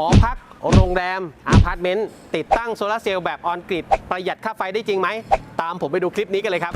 หอพัก โรงแรมอาพาร์ตเมนต์ติดตั้งโซลาร์เซลล์แบบออนกริดประหยัดค่าไฟได้จริงไหม ตามผมไปดูคลิปนี้กันเลยครับ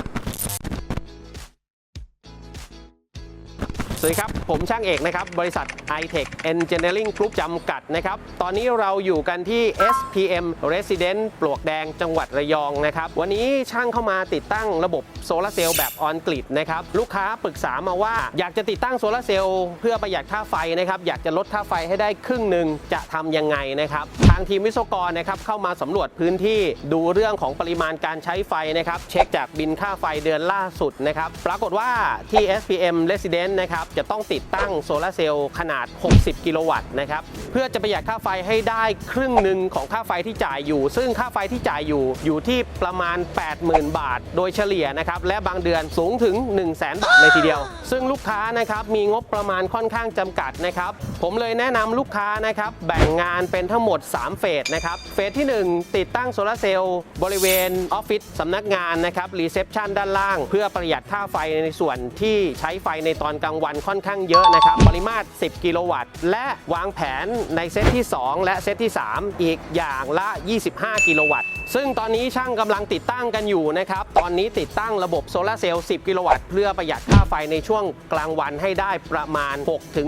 สวัสดีครับ ผมช่างเอกนะครับ บริษัท iTech Engineering Group จำกัดนะครับ ตอนนี้เราอยู่กันที่ SPM Resident ปลวกแดงจังหวัดระยองนะครับ วันนี้ช่างเข้ามาติดตั้งระบบโซลาร์เซลล์แบบออนกริดนะครับ ลูกค้าปรึกษามาว่าอยากจะติดตั้งโซลาร์เซลล์เพื่อประหยัดค่าไฟนะครับ อยากจะลดค่าไฟให้ได้ครึ่งหนึ่งจะทำยังไงนะครับ ทางทีมวิศวกรนะครับเข้ามาสำรวจพื้นที่ดูเรื่องของปริมาณการใช้ไฟนะครับ เช็คจากบินค่าไฟเดือนล่าสุดนะครับ ปรากฏว่าที่ SPM Resident นะครับจะต้องติดตั้งโซลาร์เซลล์ขนาด 60 กิโลวัตต์นะครับเพื่อจะประหยัดค่าไฟให้ได้ครึ่งหนึ่งของค่าไฟที่จ่ายอยู่ ซึ่งค่าไฟที่จ่ายอยู่อยู่ที่ประมาณ 80,000 บาท โดยเฉลี่ยนะครับและบางเดือนสูงถึง 1 0 0 0 0แบาทเลยทีเดียว ซึ่งลูกค้านะครับมีงบประมาณค่อนข้างจำกัดนะครับผมเลยแนะนำลูกค้านะครับแบ่งงานเป็นทั้งหมด 3 เฟสนะครับเฟสที่ 1 ติดตั้งโซลาร์เซลล์บริเวณออฟฟิศสำนักงานนะครับรีเซพชันด้านล่าง เพื่อประหยัดค่าไฟในส่วนที่ใช้ไฟในตอนกลางวันค่อนข้างเยอะนะครับ ปริมาตร 10 กิโลวัตต์ และวางแผนในเซตที่ 2 และเซตที่ 3 อีกอย่างละ 25 กิโลวัตต์ ซึ่งตอนนี้ช่างกำลังติดตั้งกันอยู่นะครับ ตอนนี้ติดตั้งระบบโซลาเซลล์ 10 กิโลวัตต์ เพื่อประหยัดค่าไฟในช่วงกลางวันให้ได้ประมาณ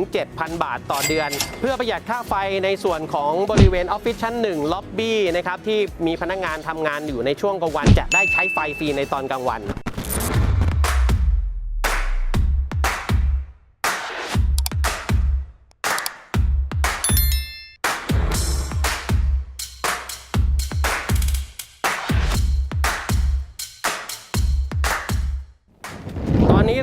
6-7,000 บาทต่อเดือน เพื่อประหยัดค่าไฟในส่วนของบริเวณออฟฟิศชั้น 1 ล็อบบี้นะครับที่มีพนักงานทำงานอยู่ในช่วงกลางวันจะได้ใช้ไฟฟรีในตอนกลางวัน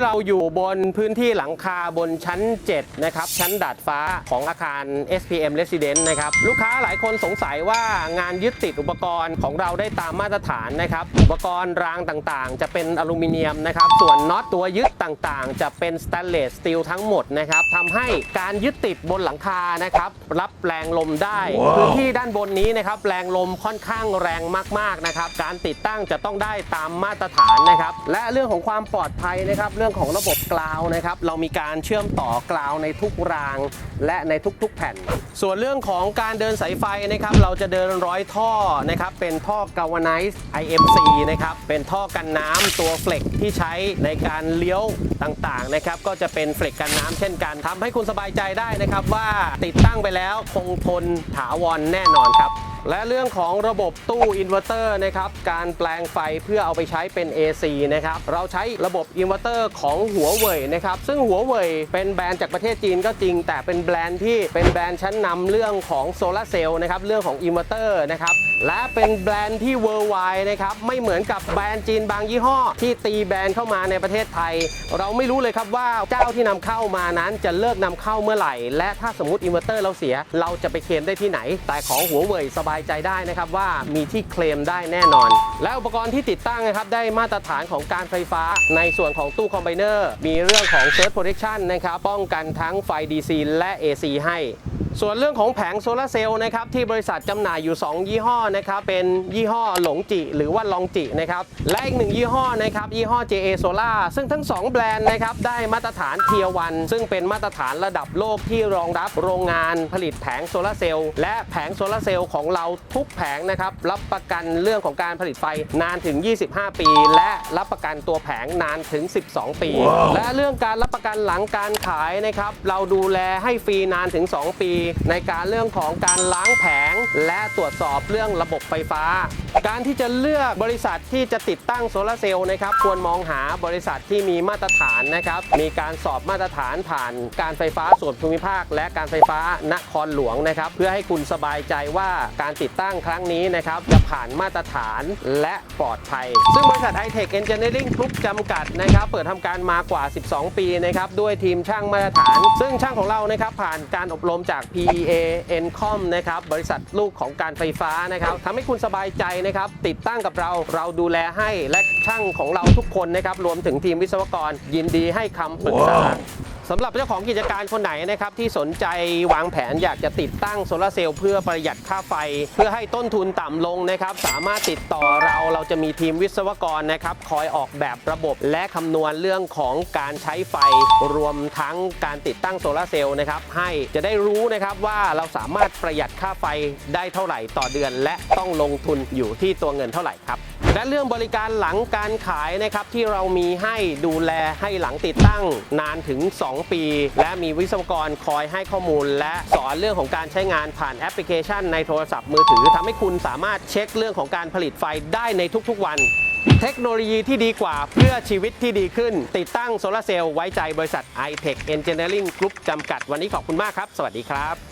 เราอยู่บนพื้นที่หลังคาบนชั้น 7 นะครับ ชั้นดาดฟ้าของอาคาร SPM Residence นะครับ ลูกค้าหลายคนสงสัยว่างานยึดติดอุปกรณ์ของเราได้ตามมาตรฐานนะครับ อุปกรณ์รางต่างๆ จะเป็นอลูมิเนียมนะครับ ส่วนน็อตตัวยึดต่างๆ จะเป็นสแตนเลสสตีลทั้งหมดนะครับทำให้การยึดติดบนหลังคานะครับ รับแรงลมได้พื้นที่ด้านบนนี้นะครับแรงลมค่อนข้างแรงมากๆนะครับ การติดตั้งจะต้องได้ตามมาตรฐานนะครับ และเรื่องของความปลอดภัยนะครับเรื่องของระบบกราวนะครับ เรามีการเชื่อมต่อกราวในทุกราง และในทุกๆแผ่น ส่วนเรื่องของการเดินสายไฟนะครับ เราจะเดินร้อยท่อนะครับ เป็นท่อกาวไนซ์ IMC นะครับ เป็นท่อกันน้ำตัวเฟล็กที่ใช้ในการเลี้ยวต่างๆนะครับ ก็จะเป็นเฟล็กกันน้ำเช่นกันทำให้คุณสบายใจได้นะครับว่าติดตั้งไปแล้วคงทนถาวรแน่นอนครับ และเรื่องของระบบตู้อินเวอร์เตอร์นะครับการแปลงไฟเพื่อเอาไปใช้เป็น AC นะครับเราใช้ระบบอินเวอร์เตอร์ของหัวเว่ยนะครับซึ่งหัวเว่ยเป็นแบรนด์จากประเทศจีนก็จริง แต่เป็นแบรนด์ที่เป็นแบรนด์ชั้นนำเรื่องของโซลาเซลล์นะครับเรื่องของอินเวอร์เตอร์นะครับและเป็นแบรนด์ที่ worldwide นะครับไม่เหมือนกับแบรนด์จีนบางยี่ห้อ ที่ตีแบรนด์เข้ามาในประเทศไทย เราไม่รู้เลยครับว่าเจ้าที่นำเข้ามานั้นจะเลิกนำเข้าเมื่อไหร่ และถ้าสมมติอินเวอร์เตอร์เราเสีย เราจะไปเคลมได้ที่ไหนแต่ของหัวเว่ยสบายายใจได้นะครับว่ามีที่เคลมได้แน่นอน และอุปกรณ์ที่ติดตั้งนะครับได้มาตรฐานของการไฟฟ้า ในส่วนของตู้คอมไบเนอร์มีเรื่องของเซิร์ฟโปรเทคชั่นะครับป้องกันทั้งไฟ DC และ AC ให้ส่วนเรื่องของแผงโซลาร์เซลล์นะครับที่บริษัทจำหน่ายอยู่ 2 ยี่ห้อนะครับเป็นยี่ห้อหลงจิ หรือว่าลองจินะครับและอีกหนึ่งยี่ห้อนะครับยี่ห้อ JA Solar ซึ่งทั้ง 2 แบรนด์นะครับได้มาตรฐานเทียวัน ซึ่งเป็นมาตรฐานระดับโลกที่รองรับโรงงานผลิตแผงโซลาร์เซลล์และแผงโซลาร์เซลล์ของเราทุกแผงนะครับรับประกันเรื่องของการผลิตไฟนานถึง 25 ปี และรับประกันตัวแผงนานถึง 12 ปีและเรื่องการรับประกันหลังการขายนะครับเราดูแลให้ฟรีนานถึง 2 ปีในการเรื่องของการล้างแผง และตรวจสอบเรื่องระบบไฟฟ้า การที่จะเลือกบริษัทที่จะติดตั้งโซลาร์เซลล์นะครับควรมองหาบริษัทที่มีมาตรฐานนะครับมีการสอบมาตรฐานผ่านการไฟฟ้าส่วนภูมิภาค และการไฟฟ้านครหลวงนะครับเพื่อให้คุณสบายใจว่าการติดตั้งครั้งนี้นะครับจะผ่านมาตรฐานและปลอดภัย ซึ่งบริษัท iTech Engineering Group จำกัดนะครับเปิดทำการมากว่า 12 ปีนะครับด้วยทีมช่างมาตรฐาน ซึ่งช่างของเรานะครับผ่านการอบรมจาก PEA Encom นะครับ บริษัทลูกของการไฟฟ้านะครับทำให้คุณสบายใจนะครับ ติดตั้งกับเรา เราดูแลให้และช่างของเราทุกคนนะครับ รวมถึงทีมวิศวกรยินดีให้คำปรึกษา สำหรับเจ้าของกิจการคนไหนนะครับที่สนใจวางแผนอยากจะติดตั้งโซลาร์เซลล์เพื่อประหยัดค่าไฟ เพื่อให้ต้นทุนต่ำลงนะครับ สามารถติดต่อเราเราจะมีทีมวิศวกรนะครับ คอยออกแบบระบบและคำนวณเรื่องของการใช้ไฟรวมทั้งการติดตั้งโซลาร์เซลล์นะครับให้จะได้รู้นะครับว่าเราสามารถประหยัดค่าไฟได้เท่าไหร่ต่อเดือน และต้องลงทุนอยู่ที่ตัวเงินเท่าไหร่ครับ และเรื่องบริการหลังการขายนะครับที่เรามีให้ดูแลให้หลังติดตั้งนานถึง 2 ปี และมีวิศวกรคอยให้ข้อมูล และสอนเรื่องของการใช้งานผ่านแอปพลิเคชันในโทรศัพท์มือถือทำให้คุณสามารถเช็คเรื่องของการผลิตไฟได้ในทุกๆวันเทคโนโลยีที่ดีกว่าเพื่อชีวิตที่ดีขึ้น ติดตั้งโซลาร์เซลล์ไว้ใจบริษัท i t e c h Engineering Group จำกัดวันนี้ขอบคุณมากครับ สวัสดีครับ